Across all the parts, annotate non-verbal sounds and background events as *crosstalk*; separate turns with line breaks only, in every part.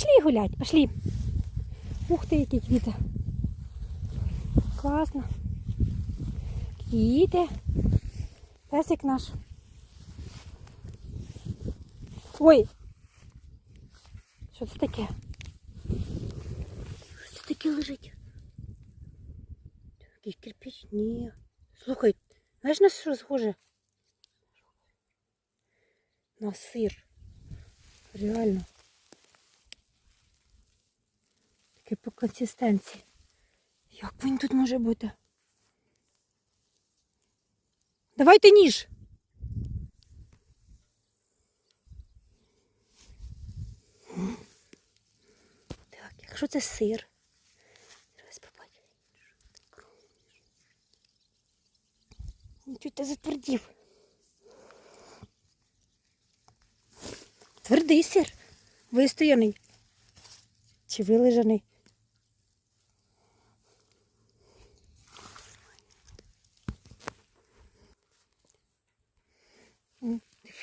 Пошли гулять, пошли. Ух ти, які квіти. Класно. Квіти. Песик наш. Ой. Що це таке? Що це таке лежить? Якийсь кирпич? Ні. Слухай, знаєш на що схоже? На сир. Реально. Таке по консистенції. Як він тут може бути? Давайте ніж. Так, якщо це сир. Нічого ти затвердів. Твердий сир. Вистояний. Чи вилежаний?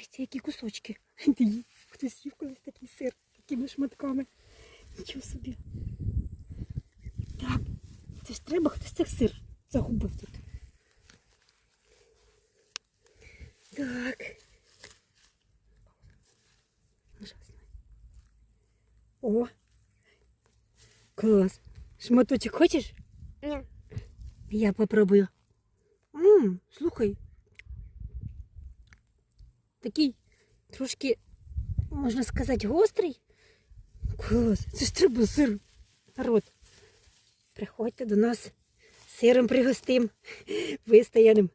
Дивіться, які кусочки. *laughs* Хтось їв колись такий сир такими шматками. Нічого собі. Так, це ж треба, хтось цей сир загубив тут. Так. О! Клас. Шматочок хочеш?
Ні.
Я попробую. Ммм, слухай. Такий трошки, можна сказати, гострий. Клас. Це ж треба сир. Народ. Приходьте до нас. Сиром пригостим. Вистояним.